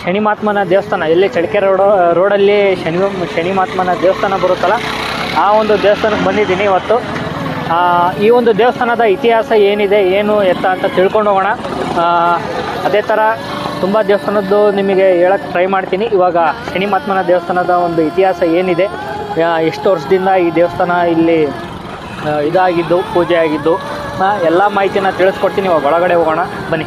ಶನಿ ಮಹಾತ್ಮನ ದೇವಸ್ಥಾನ, ಎಲ್ಲಿ ಚಳ್ಳಕೆರೆ ರೋಡ್, ರೋಡಲ್ಲಿ ಶನಿ ಶನಿ ಮಹಾತ್ಮನ ದೇವಸ್ಥಾನ ಬರುತ್ತಲ್ಲ, ಆ ಒಂದು ದೇವಸ್ಥಾನಕ್ಕೆ ಬಂದಿದ್ದೀನಿ ಇವತ್ತು. ಈ ಒಂದು ದೇವಸ್ಥಾನದ ಇತಿಹಾಸ ಏನಿದೆ, ಏನು ಎತ್ತ ಅಂತ ತಿಳ್ಕೊಂಡು ಹೋಗೋಣ. ಅದೇ ಥರ ತುಂಬ ದೇವಸ್ಥಾನದ್ದು ನಿಮಗೆ ಹೇಳಕ್ಕೆ ಟ್ರೈ ಮಾಡ್ತೀನಿ. ಇವಾಗ ಶನಿ ಮಹಾತ್ಮನ ದೇವಸ್ಥಾನದ ಒಂದು ಇತಿಹಾಸ ಏನಿದೆ ಎಷ್ಟು ವರ್ಷದಿಂದ ಈ ದೇವಸ್ಥಾನ ಇಲ್ಲಿ ಇದಾಗಿದ್ದು, ಪೂಜೆ ಆಗಿದ್ದು ಎಲ್ಲ ಮಾಹಿತಿನ ತಿಳಿಸ್ಕೊಡ್ತೀನಿ. ಇವಾಗ ಒಳಗಡೆ ಹೋಗೋಣ, ಬನ್ನಿ.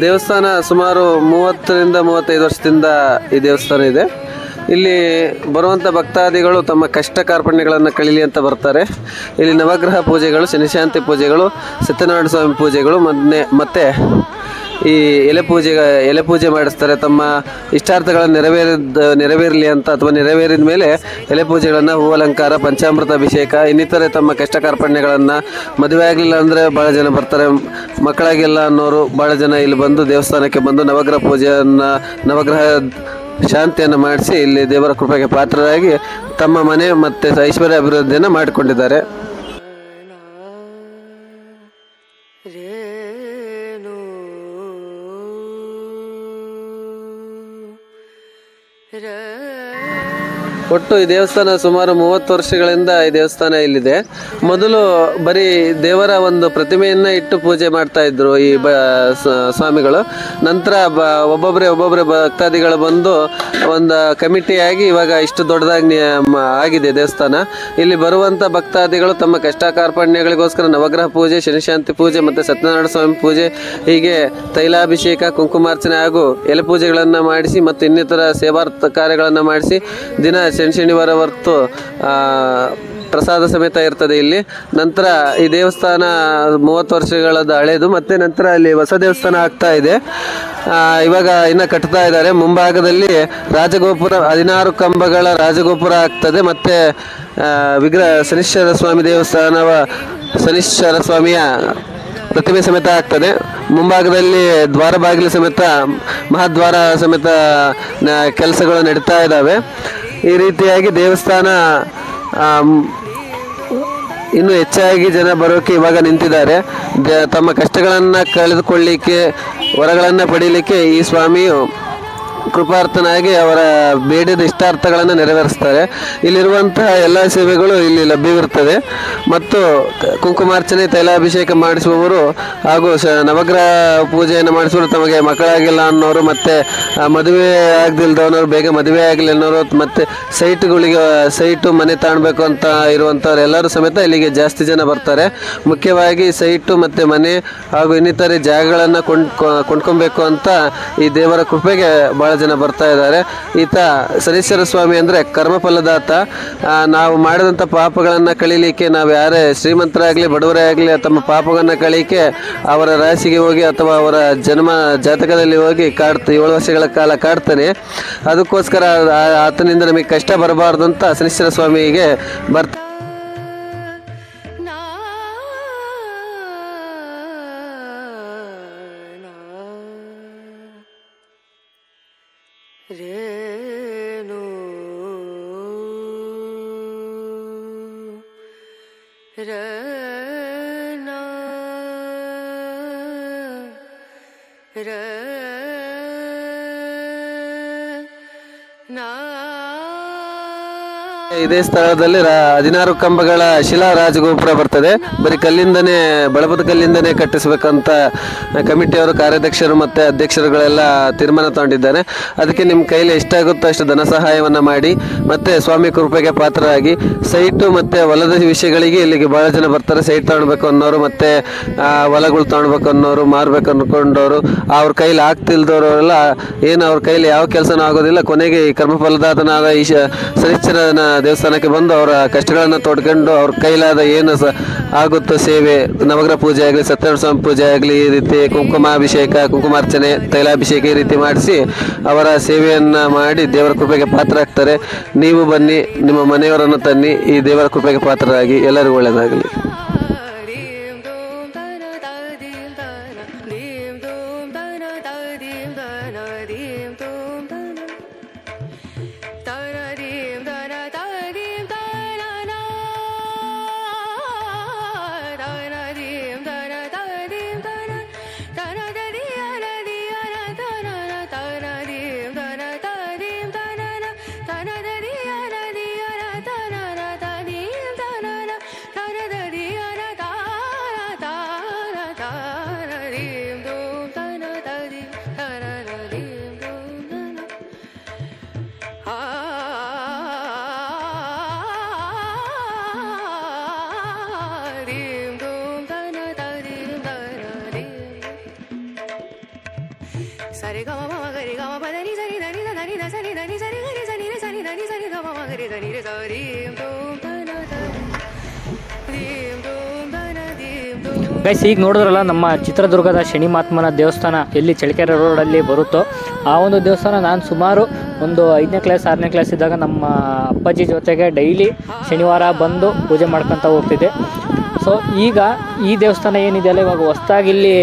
ದೇವಸ್ಥಾನ ಸುಮಾರು ಮೂವತ್ತರಿಂದ ಮೂವತ್ತೈದು ವರ್ಷದಿಂದ ಈ ದೇವಸ್ಥಾನ ಇದೆ. ಇಲ್ಲಿ ಬರುವಂಥ ಭಕ್ತಾದಿಗಳು ತಮ್ಮ ಕಷ್ಟ ಕಾರ್ಪಣ್ಯಗಳನ್ನು ಕಳೀಲಿ ಅಂತ ಬರ್ತಾರೆ. ಇಲ್ಲಿ ನವಗ್ರಹ ಪೂಜೆಗಳು, ಶನಿಶಾಂತಿ ಪೂಜೆಗಳು, ಸತ್ಯನಾರಾಯಣ ಸ್ವಾಮಿ ಪೂಜೆಗಳು, ಮೊನ್ನೆ ಮತ್ತು ಈ ಎಲೆ ಪೂಜೆ ಎಲೆ ಪೂಜೆ ಮಾಡಿಸ್ತಾರೆ. ತಮ್ಮ ಇಷ್ಟಾರ್ಥಗಳನ್ನು ನೆರವೇರಿದ, ನೆರವೇರಲಿ ಅಂತ ಅಥವಾ ನೆರವೇರಿದ ಮೇಲೆ ಎಲೆ ಪೂಜೆಗಳನ್ನು ಹೂ ಅಲಂಕಾರ ಪಂಚಾಮೃತ ಅಭಿಷೇಕ, ಇನ್ನಿತರೆ ತಮ್ಮ ಕಷ್ಟ ಕಾರ್ಪಣ್ಯಗಳನ್ನು ಮದುವೆ ಆಗಲಿಲ್ಲ ಅಂದರೆ ಭಾಳ ಜನ ಬರ್ತಾರೆ. ಮಕ್ಕಳಾಗಿಲ್ಲ ಅನ್ನೋರು ಭಾಳ ಜನ ಇಲ್ಲಿ ಬಂದು ದೇವಸ್ಥಾನಕ್ಕೆ ಬಂದು ನವಗ್ರಹ ಪೂಜೆಯನ್ನು, ನವಗ್ರಹ ಶಾಂತಿಯನ್ನು ಮಾಡಿಸಿ ಇಲ್ಲಿ ದೇವರ ಕೃಪೆಗೆ ಪಾತ್ರರಾಗಿ ತಮ್ಮ ಮನೆ ಮತ್ತು ಐಶ್ವರ್ಯ ಅಭಿವೃದ್ಧಿಯನ್ನು ಮಾಡಿಕೊಂಡಿದ್ದಾರೆ. ಒಟ್ಟು ಈ ದೇವಸ್ಥಾನ ಸುಮಾರು ಮೂವತ್ತು ವರ್ಷಗಳಿಂದ ಈ ದೇವಸ್ಥಾನ ಇಲ್ಲಿದೆ. ಮೊದಲು ಬರೀ ದೇವರ ಒಂದು ಪ್ರತಿಮೆಯನ್ನ ಇಟ್ಟು ಪೂಜೆ ಮಾಡ್ತಾ ಇದ್ರು ಈ ಸ್ವಾಮಿಗಳು. ನಂತರ ಬ ಒಬ್ಬೊಬ್ಬರೇ ಒಬ್ಬೊಬ್ಬರೇ ಭಕ್ತಾದಿಗಳು ಬಂದು ಒಂದು ಕಮಿಟಿಯಾಗಿ ಇವಾಗ ಇಷ್ಟು ದೊಡ್ಡದಾಗಿ ಆಗಿದೆ ದೇವಸ್ಥಾನ. ಇಲ್ಲಿ ಬರುವಂಥ ಭಕ್ತಾದಿಗಳು ತಮ್ಮ ಕಷ್ಟ ಕಾರ್ಪಣ್ಯಗಳಿಗೋಸ್ಕರ ನವಗ್ರಹ ಪೂಜೆ, ಶನಿಶಾಂತಿ ಪೂಜೆ ಮತ್ತು ಸತ್ಯನಾರಾಯಣ ಸ್ವಾಮಿ ಪೂಜೆ, ಹೀಗೆ ತೈಲಾಭಿಷೇಕ, ಕುಂಕುಮಾರ್ಚನೆ ಹಾಗೂ ಎಲೆ ಪೂಜೆಗಳನ್ನು ಮಾಡಿಸಿ ಮತ್ತು ಇನ್ನಿತರ ಸೇವಾರ್ಥ ಕಾರ್ಯಗಳನ್ನು ಮಾಡಿಸಿ ದಿನ ಶನಿ ಶನಿವಾರ ಹೊರತು ಪ್ರಸಾದ ಸಮೇತ ಇರ್ತದೆ ಇಲ್ಲಿ. ನಂತರ ಈ ದೇವಸ್ಥಾನ ಮೂವತ್ತು ವರ್ಷಗಳದ್ದು ಹಳೇದು, ಮತ್ತು ನಂತರ ಅಲ್ಲಿ ಹೊಸ ದೇವಸ್ಥಾನ ಆಗ್ತಾ ಇದೆ. ಇವಾಗ ಇನ್ನು ಕಟ್ತಾ ಇದ್ದಾರೆ. ಮುಂಭಾಗದಲ್ಲಿ ರಾಜಗೋಪುರ, ಹದಿನಾರು ಕಂಬಗಳ ರಾಜಗೋಪುರ ಆಗ್ತದೆ. ಮತ್ತು ವಿಗ್ರಹ ಶನಿಶ್ವರ ಸ್ವಾಮಿ ದೇವಸ್ಥಾನವ ಶನಿಶ್ವರ ಸ್ವಾಮಿಯ ಪ್ರತಿಮೆ ಸಮೇತ ಆಗ್ತದೆ. ಮುಂಭಾಗದಲ್ಲಿ ದ್ವಾರ ಬಾಗಿಲು ಸಮೇತ, ಮಹಾದ್ವಾರ ಸಮೇತ ಕೆಲಸಗಳು ನಡೀತಾ ಇದ್ದಾವೆ. ಈ ರೀತಿಯಾಗಿ ದೇವಸ್ಥಾನ ಇನ್ನೂ ಹೆಚ್ಚಾಗಿ ಜನ ಬರೋಕೆ ಇವಾಗ ನಿಂತಿದ್ದಾರೆ. ತಮ್ಮ ಕಷ್ಟಗಳನ್ನು ಕಳೆದುಕೊಳ್ಳಿಕ್ಕೆ, ವರಗಳನ್ನು ಪಡೀಲಿಕ್ಕೆ ಈ ಸ್ವಾಮಿಯು ಕೃಪಾರ್ಥನಾಗಿ ಅವರ ಬೇಡದ ಇಷ್ಟಾರ್ಥಗಳನ್ನು ನೆರವೇರಿಸ್ತಾರೆ. ಇಲ್ಲಿರುವಂತಹ ಎಲ್ಲ ಸೇವೆಗಳು ಇಲ್ಲಿ ಲಭ್ಯವಿರುತ್ತದೆ. ಮತ್ತು ಕುಂಕುಮಾರ್ಚನೆ, ತೈಲಾಭಿಷೇಕ ಮಾಡಿಸುವವರು ಹಾಗೂ ನವಗ್ರಹ ಪೂಜೆಯನ್ನು ಮಾಡಿಸುವವರು ತಮಗೆ ಮಕ್ಕಳಾಗಿಲ್ಲ ಅನ್ನೋರು ಮತ್ತು ಮದುವೆ ಆಗದಿಲ್ದವನವರು ಬೇಗ ಮದುವೆ ಆಗಲಿ ಅನ್ನೋರು ಮತ್ತು ಸೈಟ್ಗಳಿಗೆ, ಸೈಟು ಮನೆ ತಾಣಬೇಕು ಅಂತ ಇರುವಂಥವ್ರು ಎಲ್ಲರೂ ಸಮೇತ ಇಲ್ಲಿಗೆ ಜಾಸ್ತಿ ಜನ ಬರ್ತಾರೆ. ಮುಖ್ಯವಾಗಿ ಸೈಟು ಮತ್ತು ಮನೆ ಹಾಗೂ ಇನ್ನಿತರೆ ಜಾಗಗಳನ್ನು ಕೊಂಡ್, ಕೊಂಡ್ಕೊಬೇಕು ಅಂತ ಈ ದೇವರ ಕೃಪೆಗೆ ಭಾಳ ಜನ ಬರ್ತಾ ಇದ್ದಾರೆ. ಈತ ಸನೀಶ್ವರ ಸ್ವಾಮಿ ಅಂದರೆ ಕರ್ಮಫಲದಾತ. ನಾವು ಮಾಡಿದಂಥ ಪಾಪಗಳನ್ನು ಕಳೀಲಿಕ್ಕೆ ನಾವು ಯಾರೇ ಶ್ರೀಮಂತರಾಗಲಿ ಬಡವರೇ ಆಗಲಿ ತಮ್ಮ ಪಾಪಗಳನ್ನು ಕಳೀಲಿಕ್ಕೆ ಅವರ ರಾಶಿಗೆ ಹೋಗಿ ಅಥವಾ ಅವರ ಜನ್ಮ ಜಾತಕದಲ್ಲಿ ಹೋಗಿ ಕಾಡ್ತ, ಏಳು ವರ್ಷಗಳ ಕಾಲ ಕಾಡ್ತಾನೆ. ಅದಕ್ಕೋಸ್ಕರ ಆತನಿಂದ ನಮಗೆ ಕಷ್ಟ ಬರಬಾರ್ದು ಅಂತ ಶನಿಶ್ವರ ಸ್ವಾಮಿಗೆ ಬರ್ತ രേണു. രണ. രണ. ಇದೇ ಸ್ಥಳದಲ್ಲಿ ಹದಿನಾರು ಕಂಬಗಳ ಶಿಲಾ ರಾಜಗೋಪುರ ಬರ್ತದೆ. ಬರೀ ಕಲ್ಲಿಂದನೇ ಬಳಪದ ಕಲ್ಲಿಂದನೇ ಕಟ್ಟಿಸ್ಬೇಕಂತ ಕಮಿಟಿಯವರು ಕಾರ್ಯಾಧ್ಯಕ್ಷರು ಮತ್ತೆ ಅಧ್ಯಕ್ಷರುಗಳೆಲ್ಲ ತೀರ್ಮಾನ ತಗೊಂಡಿದ್ದಾರೆ. ಅದಕ್ಕೆ ನಿಮ್ಮ ಕೈಲಿ ಎಷ್ಟಾಗುತ್ತೋ ಅಷ್ಟು ಧನ ಸಹಾಯವನ್ನು ಮಾಡಿ, ಮತ್ತೆ ಸ್ವಾಮಿ ಕೃಪೆಗೆ ಪಾತ್ರರಾಗಿ ಸೈಟು ಮತ್ತೆ ಹೊಲದ ವಿಷಯಗಳಿಗೆ ಇಲ್ಲಿಗೆ ಬಹಳ ಜನ ಬರ್ತಾರೆ. ಸೈಟ್ ತಗೊಳ್ಬೇಕು ಅನ್ನೋರು ಮತ್ತೆ ಹೊಲಗಳು ತಗೊಳ್ಬೇಕು ಅನ್ನೋರು, ಮಾರ್ಬೇಕು ಅನ್ಕೊಂಡವರು, ಅವ್ರ ಕೈಲಿ ಆಗ್ತಿಲ್ದವರೆಲ್ಲ ಏನು ಅವ್ರ ಕೈಲಿ ಯಾವ ಕೆಲಸನೂ ಆಗೋದಿಲ್ಲ. ಕೊನೆಗೆ ಈ ಕರ್ಮಫಲದಾತನಾದ ಈಶ ಶನಿಶ್ಚರನ ದೇವಸ್ಥಾನಕ್ಕೆ ಬಂದು ಅವರ ಕಷ್ಟಗಳನ್ನು ತೋಡ್ಕೊಂಡು ಅವ್ರ ಕೈಲಾದ ಏನು ಸ ಆಗುತ್ತೋ ಸೇವೆ, ನವಗ್ರಹ ಪೂಜೆ ಆಗಲಿ, ಸತ್ಯನಾರಾಯಣ ಸ್ವಾಮಿ ಪೂಜೆ ಆಗಲಿ, ಈ ರೀತಿ ಕುಂಕುಮಾಭಿಷೇಕ, ಕುಂಕುಮಾರ್ಚನೆ, ತೈಲಾಭಿಷೇಕ ಈ ರೀತಿ ಮಾಡಿಸಿ ಅವರ ಸೇವೆಯನ್ನು ಮಾಡಿ ದೇವರ ಕೃಪೆಗೆ ಪಾತ್ರರಾಗ್ತಾರೆ ನೀವು ಬನ್ನಿ, ನಿಮ್ಮ ಮನೆಯವರನ್ನು ತನ್ನಿ, ಈ ದೇವರ ಕೃಪೆಗೆ ಪಾತ್ರರಾಗಿ ಎಲ್ಲರಿಗೂ ಒಳ್ಳೆಯದಾಗಲಿ. Dum ಗೈಸ್ ಈಗ ನೋಡಿದ್ರಲ್ಲ ನಮ್ಮ ಚಿತ್ರದುರ್ಗದ ಶನಿ ಮಹಾತ್ಮನ ದೇವಸ್ಥಾನ ಎಲ್ಲಿ ಚಳಿಕೆರೆ ರೋಡಲ್ಲಿ ಬರುತ್ತೋ, ಆ ಒಂದು ದೇವಸ್ಥಾನ ನಾನು ಸುಮಾರು ಒಂದು ಐದನೇ ಕ್ಲಾಸ್ ಆರನೇ ಕ್ಲಾಸ್ ಇದ್ದಾಗ ನಮ್ಮ ಅಪ್ಪಾಜಿ ಜೊತೆಗೆ ಡೈಲಿ ಶನಿವಾರ ಬಂದು ಪೂಜೆ ಮಾಡ್ಕೊತ ಹೋಗ್ತಿದ್ದೆ. ಸೊ ಈಗ ಈ ದೇವಸ್ಥಾನ ಏನಿದೆಯಲ್ಲ ಇವಾಗ ಹೊಸ್ದಾಗಿ ಇಲ್ಲಿ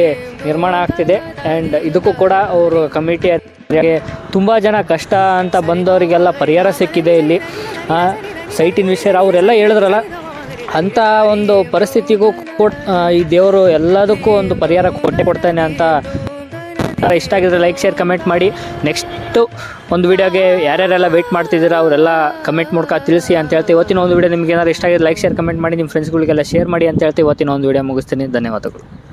ನಿರ್ಮಾಣ ಆಗ್ತಿದೆ. ಆ್ಯಂಡ್ ಇದಕ್ಕೂ ಕೂಡ ಅವರು ಕಮಿಟಿ ತುಂಬ ಜನ ಕಷ್ಟ ಅಂತ ಬಂದವರಿಗೆಲ್ಲ ಪರಿಹಾರ ಸಿಕ್ಕಿದೆ ಇಲ್ಲಿ. ಸೈಟಿನ ವಿಷಯ ಅವರೆಲ್ಲ ಹೇಳಿದ್ರಲ್ಲ ಅಂಥ ಒಂದು ಪರಿಸ್ಥಿತಿಗೂ ಕೊಟ್ಟು ಈ ದೇವರು ಎಲ್ಲದಕ್ಕೂ ಒಂದು ಪರಿಹಾರ ಕೊಟ್ಟೆ ಕೊಡ್ತಾನೆ ಅಂತ ಇಷ್ಟ ಆಗಿದ್ರೆ ಲೈಕ್ ಶೇರ್ ಕಮೆಂಟ್ ಮಾಡಿ. ನೆಕ್ಸ್ಟು ಒಂದು ವೀಡಿಯೋಗೆ ಯಾರ್ಯಾರೆಲ್ಲ ವೆಯ್ಟ್ ಮಾಡ್ತಿದ್ದೀರಾ, ಅವರೆಲ್ಲ ಕಮೆಂಟ್ ಮೂಲಕ ತಿಳಿಸಿ ಅಂತ ಹೇಳ್ತೀವಿ. ಇವತ್ತಿನ ಒಂದು ವಿಡಿಯೋ ನಿಮ್ಗೆ ಏನಾದ್ರು ಇಷ್ಟ ಆಗಿದ್ರೆ ಲೈಕ್ ಶೇರ್ ಕಮೆಂಟ್ ಮಾಡಿ. ನಿಮ್ಮ ಫ್ರೆಂಡ್ಸ್ಗಳಿಗೆಲ್ಲ ಶೇರ್ ಮಾಡಿ ಅಂತ ಹೇಳ್ತೀವಿ. ಇವತ್ತಿನ ಒಂದು ವಿಡಿಯೋ ಮುಗಿಸ್ತೀನಿ. ಧನ್ಯವಾದಗಳು.